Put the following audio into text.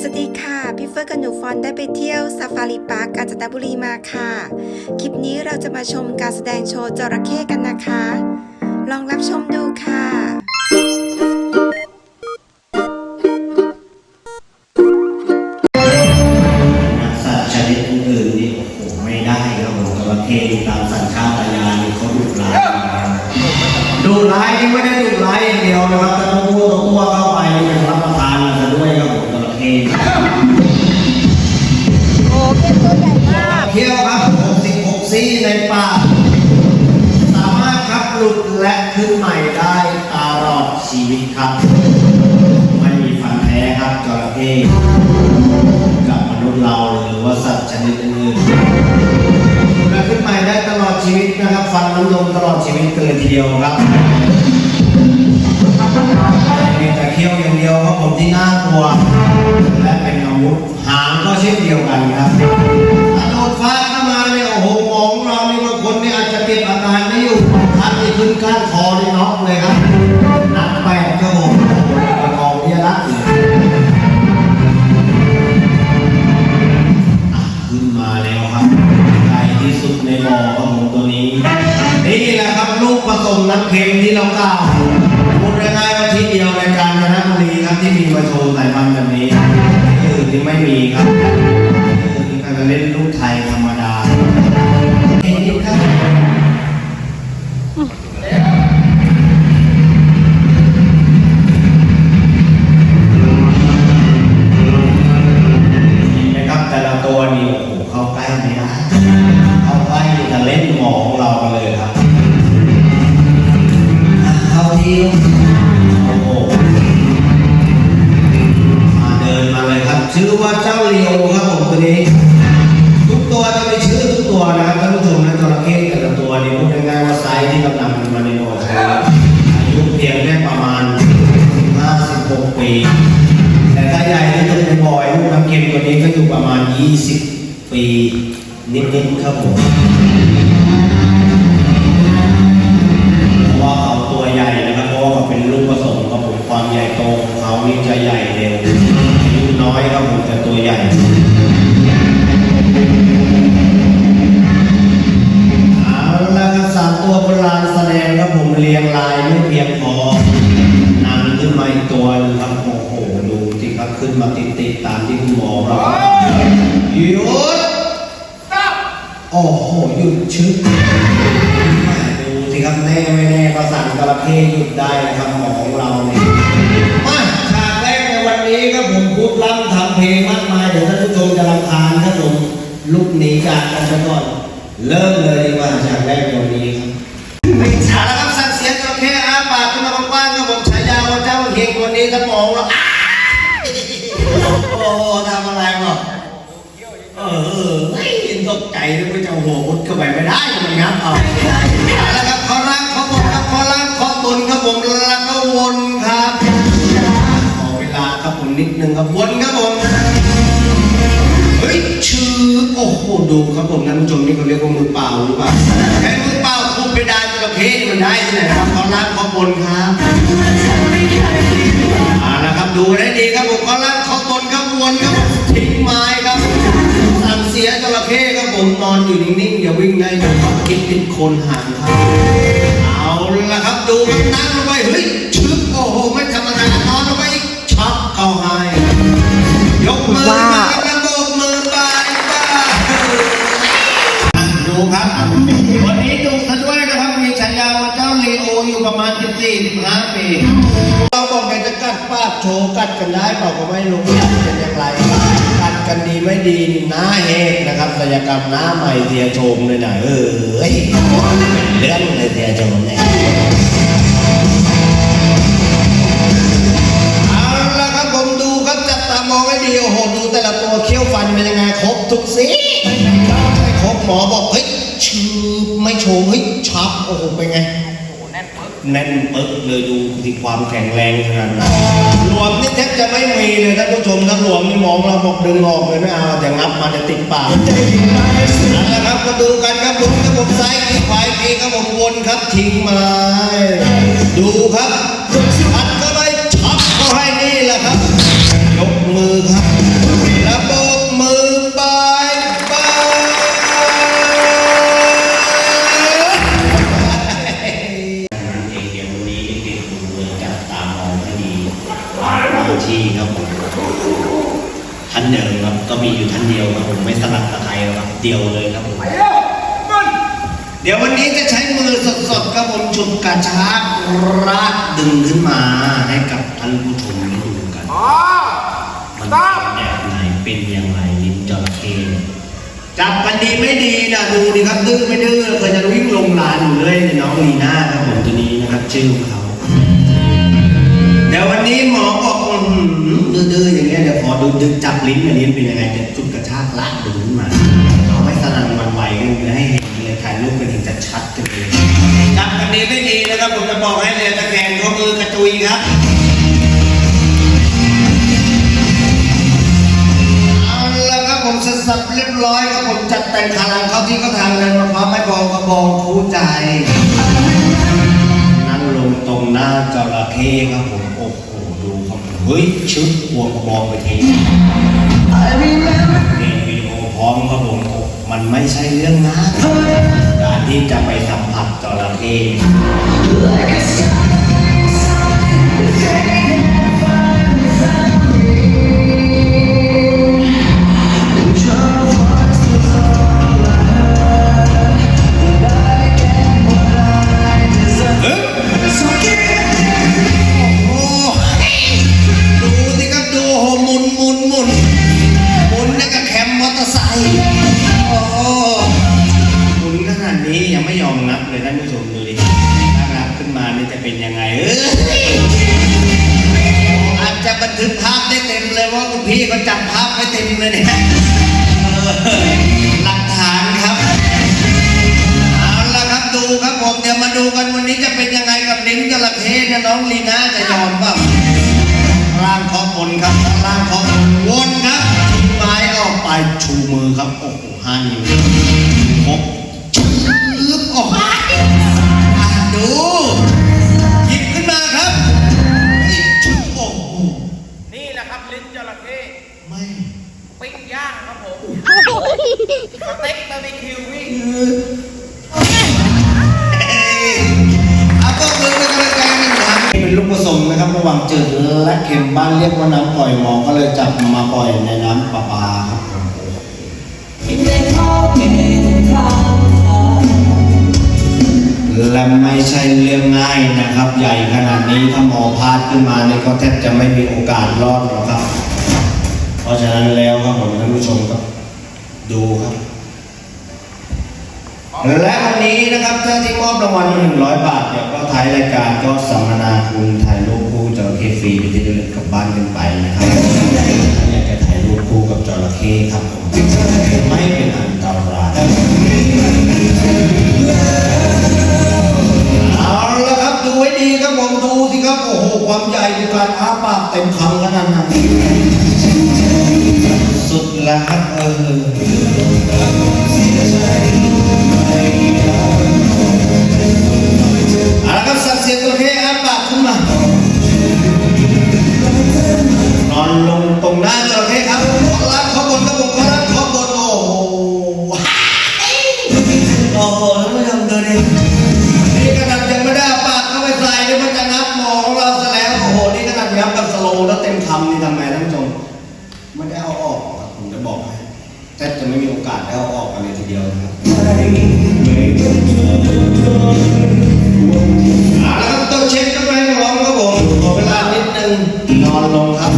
สวัสดีค่ะ พี่เฟิร์สกับหนูฟอนได้ไปเที่ยวซาฟารีพาร์คกาญจนบุรีมาค่ะ คลิปนี้เราจะมาชมการแสดงโชว์จระเข้กันนะคะ ลองรับชมดูค่ะ ซี่ในป่า สามารถครับหลุดและขึ้นใหม่ได้ตลอดชีวิตครับ ไม่มีฟันแท้ครับจระเข้กับมนุษย์เราหรือว่าสัตว์ชนิดอื่นและขึ้นใหม่ได้ตลอดชีวิตนะครับ ฟันน้ำนมตลอดชีวิตกันเลยทีเดียวครับมีแต่เคี้ยวอย่างเดียวครับผมที่น่ากลัว และเป็นอาวุธหางก็เช่นเดียวกันครับถ้าโดนฟ้า ตัวนี่โอ้โหเข้าใกล้ไม่ได้เข้าใกล้จะเล่นหมอของเรากันเลยครับเข้าทีโอ้โหมาเดินมาเลยครับ ชื่อว่าเจ้าเลียวครับผมตัวนี้ ทุกตัวจะมีชื่อทุกตัวนะครับท่านผู้ชมนะจระเข้แต่ละตัวนี่พูดง่ายๆว่าไซส์ที่กำลังมาในโอโชว์อายุเพียงแค่ประมาณ 56 ปี ก็อยู่ประมาณ 20 ปีนิดๆครับผมเพราะว่าเขาตัวใหญ่นะครับเพราะว่าเขาเป็นลูกผสมครับผมความใหญ่โตของเขานี่จะใหญ่เร็วอายุน้อยครับผมแต่ตัวใหญ่เอาละครับสามตัวโบราณแสดงครับผมเรียงรายไม่เพียงพอนำขึ้นมาอีกตัวหนึงครับโอ้โหดูที่ครับขึ้นมาติดติดๆตามที่คุณหมอเราหยุดโอ้โหยุดชึกแม่ดูสิครับแน่ไม่แน่ประสานกระเข้หยุดได้นะครับหมอของเราเนี่ยมาฉากแรกในวันนี้ครับผมพูดล่ำทำเพลงมากมายเดี๋ยวท่านผู้ชมจะรำคาญครับผมลุกหนีจากกันไปก่อนเริ่มเลยดีกว่าฉากแรกในวันนี้ครับเอาละครับสั่งเสียงจระเข้อาปากขึ้นมากว้างๆครับผมฉายาว่าเจ้าเฮงวันนี้สมองเราโอ้โหทำอะไรวะเออเออ ตกใจเลยว่จะหัวมุดเข้าไปไม่ได้เลยครับเอาเอาละครับขอรักขอบอกครับขอรักขอตุนครับผมแล้วก็วนครับขอเวลาครับผมนิดนึงครับวนครับผมเฮ้ยชื่อโอ้โหดูครับผมท่านผู้ชมนี่เขาเรียกว่ามือเปล่าหรือเปล่าแค่มือเปล่าคุมไปได้จระเข้มันได้ที่ไหนครับขอรักขอบนครับเอาละครับดูให้ดีครับผมขอรักขอบนครับวนครับผมทิ้งไม้ครับสั่งเสียจระเข้ ผมนอนอยู่นิ่งๆอย่าวิ่งได้อย่าต้องคิดเป็นคนห่างครับเอาละครับดูครับนั่งลงไปเฮ้ยชึบโอ้โหไม่ธรรมดานอนลงไปอีกช็อปเข้าให้ยกมือขึ้นมาครับแล้วโบกมือบายบายดูครับวันนี้ดูซะด้วยนะครับมีฉายาว่าเจ้าลีโออยู่ประมาณ14-15ปีเราบอกอยากจะกัดปากโชว์กัดกันได้เปล่าก็ไม่รู้กัดเป็นอย่างไร กันดีไม่ดีน้าเฮกนะครับศัลยกรรมหน้าใหม่เทียโชมเลยนะเออเฮ้ยเรื่องเลยเทียโชมเนี่ยเอาละครับผมดูครับจับตามองให้ดีโอ้โหดูแต่ละตัวเคี้ยวฟันเป็นยังไงครบทุกซี่ครบหมอบอกเฮ้ยชืบไม่โชว์เฮ้ยชับโอ้โหเป็นไง แน่นปึ๊กเลยดูที่ความแข็งแรงขนาดนั้นหลวมนี่แทบจะไม่มีเลยท่านผู้ชมถ้าหลวมนี่มองเราบอกดึงออกเลยไม่เอาแต่งับมาจะติดปากนั่นแหละครับมาดูกันครับลุงครับผมซ้ายทีขวาอีกทีครับผมวนครับทิ้งไม้ดูครับ ครับ ก็มีอยู่ท่านเดียวครับผมไม่สลับกับใครหรอกครับเดียวเลยครับผม เดี๋ยววันนี้จะใช้มือสดๆครับผมฉุดกระชากรากดึงขึ้นมาให้กับท่านผู้ชมได้ดูกันมันเป็นแบบไหนเป็นยังไงลิ้นจระเข้เนี่ยจับกันดีไม่ดีนะดูดิครับดื้อไม่ดื้อเคยจะวิ่งลงลานอยู่เลยเนี่ยน้องลีน่าครับผมตัวนี้นะครับชื่อของเขาเดี๋ยววันนี้หม ดี๋ยวขอดูดึงจับลิ้นอันนี้เป็นยังไงจะจุดกระชากลากดึงขึ้นมาเอาให้สนั่นหวันไหวกันเลยให้เห็นเลยถ่ายรูปกันถึงจะชัดกันเลยจับกันดีไม่ดีนะครับผมจะบอกให้เลยตะแคงข้อมือกระจุยครับเอาละครับผมเสร็จสับเรียบร้อยครับผมจัดแต่งคารังเข้าที่เขาทางเลยมาพร้อมไม่บองกระบองคู่ใจนั่งลงตรงหน้าจระเข้ครับผมโอ้โหดูครับผม เฮ้ยชึบควงกระบองไปทีนี่วิดีโอพร้อมครับผมโอ้มันไม่ใช่เรื่องง่ายการที่จะไปสัมผัสจระเข้ นมานี่จะเป็นยังไงเอออาจจะบันทึกภาพได้เต็มเลยว่าคุณพี่เขาจับภาพไว้เต็มเลยเนี่ยเออหลักฐานครับเอาละครับดูครับผมเดี๋ยวมาดูกันวันนี้จะเป็นยังไงกับลิ้นจระเข้เนี่ยน้องลีน่าจะยอมเปล่าร่างขอบบนครับร่างขอบบนวนครับทิ้งไม้ออกไปชูมือครับโอ้โหห้านิ้ว ไม่ปิ้งย่างครับผมสเต็กบาร์บีคิวพี่เอาก็คือเป็นกำลังใจหนึ่งครั้งเป็นลูกผสมนะครับระหว่างจืดและเค็มบ้านเรียกว่าน้ำปล่อยหมอก็เลยจับมาปล่อยในน้ำประปาครับและไม่ใช่เรื่องง่ายนะครับ ใหญ่ขนาดนี้ถ้าหมอพลาดขึ้นมาเนี่ยก็แทบจะไม่มีโอกาสรอดหรอกครับเพ ราะฉะนั้นแล้วครับผมท่านผู้ชมครับ ดูครับ และวันนี้นะครับถ้าที่มอบรางวัลหนึ่งร้อยบาทเนี่ยก็ท้ายรายการก็สัมมนาคุณถ่ายรูปคู่จระเข้ฟรีไปที่ระลึกกลับบ้านกันไปนะครับถ้านอยากจะถ่ายรูปคู่กับจระเข้ครับผมไม่เป็นอันตรายเอาละครับดูไว้ดีครับผมดูสิครับโอ้โหความใหญ่ดูการอ้าปากเต็มคำขนาดนั้น ไม่ได้เอาออกผมจะบอกให้แทบจะไม่มีโอกาสได้เอาออกกันเลยทีเดียวนะครับเอาละครับต้องเช็คกันไปร้องครับผมขอเวลานิดนึงนอนลงครับ